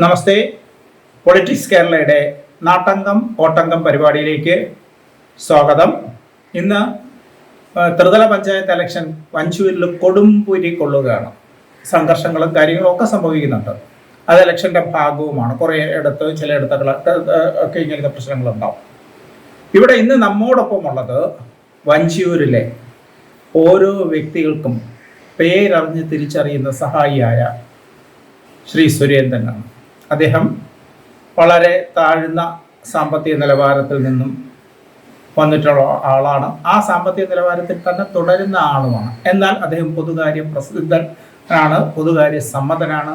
നമസ്തേ. Politics കേരളയുടെ നാട്ടംഗം ഓട്ടങ്കം പരിപാടിയിലേക്ക് സ്വാഗതം. ഇന്ന് ത്രിതല പഞ്ചായത്ത് ഇലക്ഷൻ വഞ്ചൂരിൽ കൊടുമ്പുരി കൊള്ളുകയാണ്. സംഘർഷങ്ങളും കാര്യങ്ങളും ഒക്കെ സംഭവിക്കുന്നുണ്ട്. അത് എലക്ഷന്റെ ഭാഗവുമാണ്. കുറേ ഇടത്ത് ചിലയിടത്തൊക്കെ ഒക്കെ ഇങ്ങനത്തെ പ്രശ്നങ്ങളുണ്ടാവും. ഇവിടെ ഇന്ന് നമ്മോടൊപ്പം ഉള്ളത് വഞ്ചിയൂരിലെ ഓരോ വ്യക്തികൾക്കും പേരറിഞ്ഞ് തിരിച്ചറിയുന്ന സഹായിയായ ശ്രീ സുരേന്ദ്രനാണ്. അദ്ദേഹം വളരെ താഴ്ന്ന സാമ്പത്തിക നിലവാരത്തിൽ നിന്നും വന്നിട്ടുള്ള ആളാണ്. ആ സാമ്പത്തിക നിലവാരത്തിൽ തന്നെ തുടരുന്ന ആളുമാണ്. എന്നാൽ അദ്ദേഹം പൊതുകാര്യ പ്രസിദ്ധനാണ് പൊതുകാര്യ സമ്മതനാണ്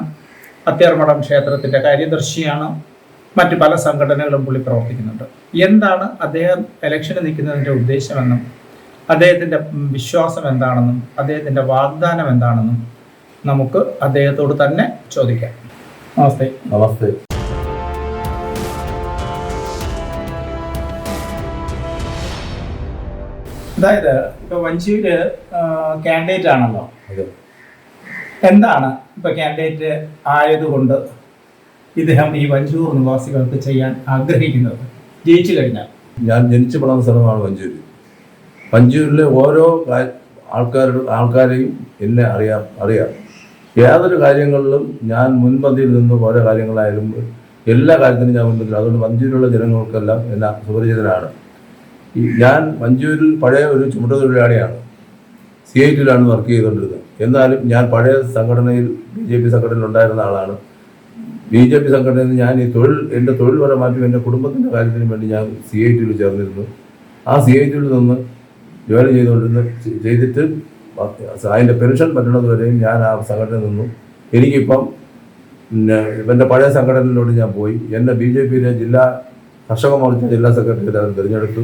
അത്യാർമഠം ക്ഷേത്രത്തിന്റെ കാര്യദർശിയാണ് മറ്റ് പല സംഘടനകളും പുള്ളി പ്രവർത്തിക്കുന്നുണ്ട്. എന്താണ് അദ്ദേഹം ഇലക്ഷന് നിൽക്കുന്നതിന്റെ ഉദ്ദേശമെന്നും അദ്ദേഹത്തിന്റെ വിശ്വാസം എന്താണെന്നും അദ്ദേഹത്തിന്റെ വാഗ്ദാനം എന്താണെന്നും നമുക്ക് അദ്ദേഹത്തോട് തന്നെ ചോദിക്കാം. നമസ്തേ. നമസ്തേ. അതായത് ഇപ്പൊ വഞ്ചിയൂര് കാൻഡിഡേറ്റ് ആണല്ലോ. എന്താണ് ഇപ്പൊ കാൻഡിഡേറ്റ് ആയതുകൊണ്ട് ഇദ്ദേഹം ഈ വഞ്ചൂർ നിവാസികൾക്ക് ചെയ്യാൻ ആഗ്രഹിക്കുന്നത്? ജയിച്ചു കഴിഞ്ഞാൽ. ഞാൻ ജനിച്ചു വളർന്ന സ്ഥലമാണ് വഞ്ചൂര് വഞ്ചൂരിലെ ഓരോ ആൾക്കാരുടെ ആൾക്കാരെയും എന്നെ അറിയാം അറിയാം. യാതൊരു കാര്യങ്ങളിലും ഞാൻ മുൻപന്തിയിൽ നിന്ന് ഓരോ കാര്യങ്ങളായാലും എല്ലാ കാര്യത്തിനും ഞാൻ മുൻപന്തിൽ അതുകൊണ്ട് മഞ്ചൂരിലുള്ള ജനങ്ങൾക്കെല്ലാം എന്നെ സുപരിചിതനാണ് ഞാൻ മഞ്ചൂരിൽ പഴയ ഒരു ചുമട്ടുതൊഴിലാളിയാണ് സി ഐ ടിയിലാണ് വർക്ക് ചെയ്തുകൊണ്ടിരുന്നത്. എന്നാലും ഞാൻ പഴയ സംഘടനയിൽ ബി ജെ പി സംഘടനയിൽ ഉണ്ടായിരുന്ന ആളാണ്. ബി ജെ പി സംഘടനയിൽ ഞാൻ ഈ തൊഴിൽ എന്റെ തൊഴിൽ പരമാറ്റും എന്റെ കുടുംബത്തിന്റെ കാര്യത്തിന് വേണ്ടി ഞാൻ സി ഐ ടിയിൽ ചേർന്നിരുന്നു. ആ സി ഐ ടിയിൽ നിന്ന് ജോലി ചെയ്തുകൊണ്ടിരുന്ന ചെയ്തിട്ട് അതിന്റെ പെൻഷൻ പറ്റുന്നത് വരെയും ഞാൻ ആ സംഘടനയിൽ നിന്നു. എനിക്കിപ്പം പിന്നെ എന്റെ പഴയ സംഘടനയിലോട്ട് ഞാൻ പോയി. എന്നെ ബി ജെ പിയിലെ ജില്ലാ കർഷക മോർച്ച ജില്ലാ സെക്രട്ടറി അവർ തിരഞ്ഞെടുത്തു.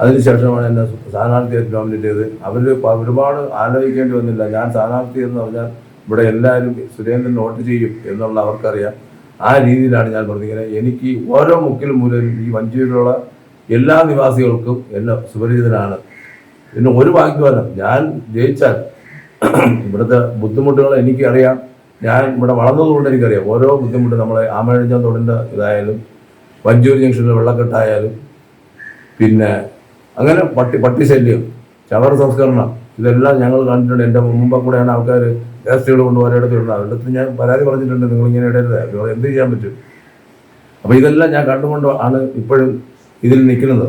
അതിനുശേഷമാണ് എന്നെ സ്ഥാനാർത്ഥിയെ നോമിനേറ്റ് ചെയ്ത് അവർ ഒരുപാട് ആലോചിക്കേണ്ടി വന്നില്ല. ഞാൻ സ്ഥാനാർത്ഥി എന്ന് പറഞ്ഞാൽ ഇവിടെ എല്ലാവരും സുരേന്ദ്രൻ വോട്ട് ചെയ്യും എന്നുള്ള അവർക്കറിയാം. ആ രീതിയിലാണ് ഞാൻ പറഞ്ഞിരിക്കുന്നത്. എനിക്ക് ഓരോ മുക്കിലും മൂലയിലും ഈ വഞ്ചിയിലുള്ള എല്ലാ നിവാസികൾക്കും എന്നെ സുപരിചിതനാണ്. പിന്നെ ഒരു ഭാഗ്യവാനം. ഞാൻ ജയിച്ചാൽ ഇവിടുത്തെ ബുദ്ധിമുട്ടുകൾ എനിക്കറിയാം. ഞാൻ ഇവിടെ വളർന്നതുകൊണ്ട് എനിക്കറിയാം. ഓരോ ബുദ്ധിമുട്ട് നമ്മളെ ആമഴിഞ്ഞ തൊടിന്റെ ഇതായാലും വഞ്ചൂർ ജംഗ്ഷനിലെ വെള്ളക്കെട്ടായാലും പിന്നെ അങ്ങനെ പട്ടി പട്ടിശല്യം ചവർ സംസ്കരണം ഇതെല്ലാം ഞങ്ങൾ കണ്ടിട്ടുണ്ട്. എന്റെ മുമ്പ് കൂടെയാണ് ആൾക്കാർ വേസ്റ്റുകൾ കൊണ്ട് ഇടുന്നത് അവരുടെ ഞാൻ പരാതി പറഞ്ഞിട്ടുണ്ട്. നിങ്ങൾ ഇങ്ങനെ ഇടരുത്. നിങ്ങൾ എന്ത് ചെയ്യാൻ പറ്റും? അപ്പോൾ ഇതെല്ലാം ഞാൻ കണ്ടുകൊണ്ട് ആണ് ഇപ്പോഴും ഇതിൽ നിൽക്കുന്നത്.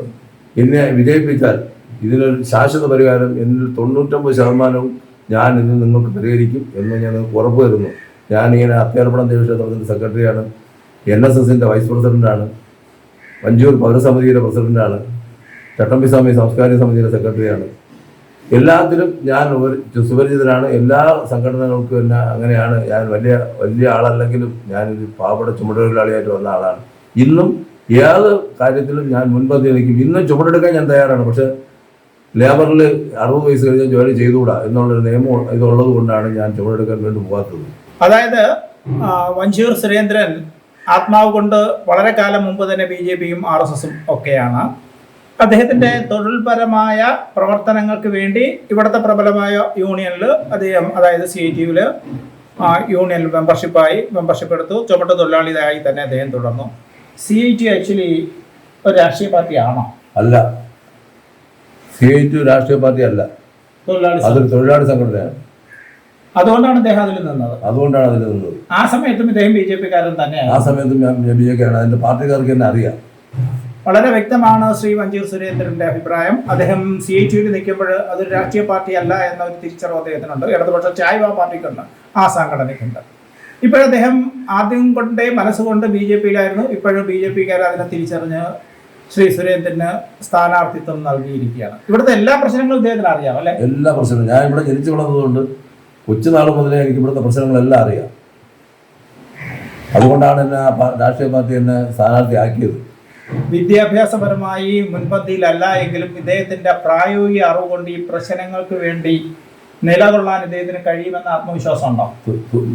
എന്നെ വിജയിപ്പിച്ചാൽ ഇതിനൊരു ശാശ്വത പരിഹാരം എന്നിൽ തൊണ്ണൂറ്റൊമ്പത് ശതമാനവും ഞാൻ ഇത് നിങ്ങൾക്ക് പരിഹരിക്കും എന്ന് ഞാൻ ഉറപ്പ് തരുന്നു ഞാനിങ്ങനെ അത്യാർപ്പണം ദേവക്ഷേത്രത്തിന്റെ സെക്രട്ടറിയാണ് എൻ എസ് എസിന്റെ വൈസ് പ്രസിഡന്റാണ് വഞ്ചൂർ പൗരസമിതിയുടെ പ്രസിഡന്റാണ് ചട്ടമ്പിസ്വാമി സാംസ്കാരിക സമിതിയുടെ സെക്രട്ടറിയാണ്. എല്ലാത്തിലും ഞാൻ സുപരിചിതനാണ്. എല്ലാ സംഘടനകൾക്കും എന്നെ അങ്ങനെയാണ്. ഞാൻ വലിയ വലിയ ആളല്ലെങ്കിലും ഞാനൊരു പാവപ്പെട്ട ചുമടുകളിലാളിയായിട്ട് വന്ന ആളാണ്. ഇന്നും ഏത് കാര്യത്തിലും ഞാൻ മുൻപന്തി നിൽക്കും ഇന്നും ചുമടെടുക്കാൻ ഞാൻ തയ്യാറാണ്. പക്ഷെ ലേബറിൽ അറുപത് വയസ്സ് കഴിഞ്ഞാൽ ജോലി ചെയ്തുകൂടാ എന്നുള്ളൊരു നിയമം ഇതുള്ളത് കൊണ്ടാണ് ഞാൻ ചുമടെടുക്കാൻ വേണ്ടി പോകാത്തത്. അതായത് വഞ്ചൂർ സുരേന്ദ്രൻ ആത്മാവ് കൊണ്ട് വളരെ കാലം മുമ്പ് തന്നെ ബി ജെ പിയും ആർ എസ് എസും ഒക്കെയാണ്. അദ്ദേഹത്തിന്റെ തൊഴിൽപരമായ പ്രവർത്തനങ്ങൾക്ക് വേണ്ടി ഇവിടുത്തെ പ്രബലമായ യൂണിയനിൽ അദ്ദേഹം അതായത് സി ഐ ടിയുവിൽ യൂണിയനിൽ മെമ്പർഷിപ്പായി മെമ്പർഷിപ്പ് എടുത്തു. ചുമട്ട് തൊഴിലാളിയായി തന്നെ അദ്ദേഹം തുടർന്നു. സി ഐ ടി ആക്ച്വലി ഒരു രാഷ്ട്രീയ പാർട്ടിയാണോ? അല്ല. ഐ രാഷ്ട്രീയ പാർട്ടി അല്ല. അതൊരു തൊഴിലാളി സംഘടനയാണ്. അതുകൊണ്ടാണ് അദ്ദേഹം അതിൽ നിന്നത്. അതുകൊണ്ടാണ് അതിൽ നിന്നത്. ആ സമയത്തും ഇദ്ദേഹം ബി ജെ പിക്കാരൻ തന്നെയാണ്. ആ സമയത്തും ഞാൻ ബി ജെ കെയാണ് അതിന്റെ പാർട്ടിക്കാർക്ക് തന്നെ അറിയാം. വളരെ വ്യക്തമാണ് ശ്രീ വഞ്ചൂർ സുരേന്ദ്രന്റെ അഭിപ്രായം. അദ്ദേഹം സി ഐ ടിയിൽ നിൽക്കുമ്പോൾ അതൊരു രാഷ്ട്രീയ പാർട്ടി അല്ല എന്ന ഒരു തിരിച്ചറിവ് അദ്ദേഹത്തിനുണ്ട്. ഇടതുപക്ഷ ചായ്വ പാർട്ടിക്കുണ്ട്. ആ സംഘടനയ്ക്കുണ്ട്. ഇപ്പോഴദ്ദേഹം ആദ്യം കൊണ്ടേ മനസ്സുകൊണ്ട് ബി ജെ പിയിലായിരുന്നു. ഇപ്പോഴും ബി ജെ പിക്കാർ അതിനെ തിരിച്ചറിഞ്ഞ് ശ്രീ സുരേന്ദ്രന് സ്ഥാനാർത്ഥിത്വം നൽകിയിരിക്കുകയാണ്. ഇവിടുത്തെ എല്ലാ പ്രശ്നങ്ങളും ഇദ്ദേഹത്തിന് അറിയാം അല്ലെ? എല്ലാ പ്രശ്നങ്ങളും. ഞാൻ ഇവിടെ ജനിച്ചു വളർന്നതുകൊണ്ട് കൊച്ചുനാൾ മുതലേ എനിക്ക് ഇവിടുത്തെ പ്രശ്നങ്ങളെല്ലാം അറിയാം. അതുകൊണ്ടാണ് എന്നെ രാഷ്ട്രീയ പാർട്ടി എന്നെ സ്ഥാനാർത്ഥി ആക്കിയത് വിദ്യാഭ്യാസപരമായി മുൻപന്തിയിലല്ല എങ്കിലും ഇദ്ദേഹത്തിന്റെ പ്രായോഗിക അറിവ് കൊണ്ട് ഈ പ്രശ്നങ്ങൾക്ക് വേണ്ടി നിലകൊള്ളാൻ ഇദ്ദേഹത്തിന് കഴിയുമെന്ന ആത്മവിശ്വാസം ഉണ്ടോ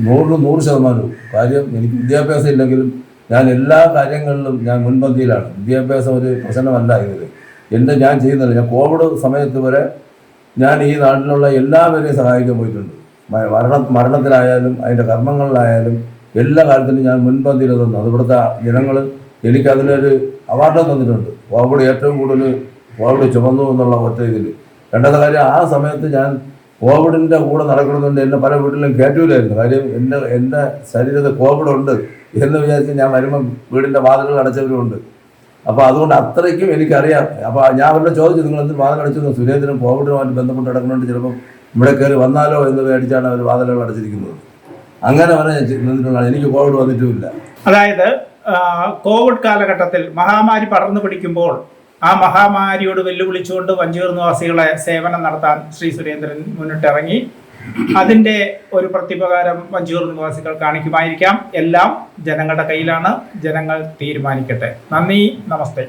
നൂറിന് നൂറ് ശതമാനവും. കാര്യം എനിക്ക് വിദ്യാഭ്യാസം ഇല്ലെങ്കിലും ഞാൻ എല്ലാ കാര്യങ്ങളിലും ഞാൻ മുൻപന്തിയിലാണ്. വിദ്യാഭ്യാസം ഒരു പ്രശ്നമല്ല ഇതിൽ എന്റെ ഞാൻ ചെയ്യുന്നില്ല ഞാൻ കോവിഡ് സമയത്ത് വരെ ഞാൻ ഈ നാട്ടിലുള്ള എല്ലാവരെയും സഹായിക്കാൻ പോയിട്ടുണ്ട്. മരണ മരണത്തിലായാലും അതിന്റെ കർമ്മങ്ങളിലായാലും എല്ലാ കാര്യത്തിലും ഞാൻ മുൻപന്തിയിൽ തന്നു അത് ഇവിടുത്തെ ജനങ്ങൾ എനിക്ക് അതിനൊരു അവാർഡ് തന്നിട്ടുണ്ട്. കോവിഡ് ഏറ്റവും കൂടുതൽ കോവിഡ് ചുമന്നു എന്നുള്ള ഒറ്റ ഇതിൽ രണ്ടാമത്തെ കാര്യം ആ സമയത്ത് ഞാൻ കോവിഡിന്റെ കൂടെ നടക്കണമെന്നുണ്ട് എന്നെ പല വീട്ടിലും കയറ്റൂലായിരുന്നു കാര്യം എന്റെ എന്റെ ശരീരത്തിൽ കോവിഡ് ഉണ്ട്. എന്ന് വിചാരിച്ച് ഞാൻ വരുമ്പം വീടിന്റെ വാതിലുകൾ അടച്ചവരുമുണ്ട് അപ്പോൾ അതുകൊണ്ട് അത്രയ്ക്കും എനിക്കറിയാം. അപ്പോൾ ഞാൻ അവരുടെ ചോദിച്ചു നിങ്ങൾ എന്ത് വാതിൽ അടച്ചു? സുരേന്ദ്രൻ കോവിഡുമായിട്ട് ബന്ധപ്പെട്ട് കിടക്കുന്നുണ്ട്. ചിലപ്പം ഇവിടെ കയറി വന്നാലോ എന്ന് പേടിച്ചാണ് അവർ വാതിലുകൾ അടച്ചിരിക്കുന്നത്. അങ്ങനെ വരെ ഞാൻ നിന്നിട്ടുള്ളതാണ് എനിക്ക് കോവിഡ് വന്നിട്ടുമില്ല. അതായത് കോവിഡ് കാലഘട്ടത്തിൽ മഹാമാരി പടർന്നു പിടിക്കുമ്പോൾ ആ മഹാമാരിയോട് വെല്ലുവിളിച്ചുകൊണ്ട് വഞ്ചൂർ നിവാസികളെ സേവനം നടത്താൻ ശ്രീ സുരേന്ദ്രൻ മുന്നിട്ടിറങ്ങി. അതിന്റെ ഒരു പ്രത്യുപകാരം വഞ്ചൂർ നിവാസികൾ കാണിക്കുമായിരിക്കാം. എല്ലാം ജനങ്ങളുടെ കയ്യിലാണ്. ജനങ്ങൾ തീരുമാനിക്കട്ടെ. നന്ദി. നമസ്തേ.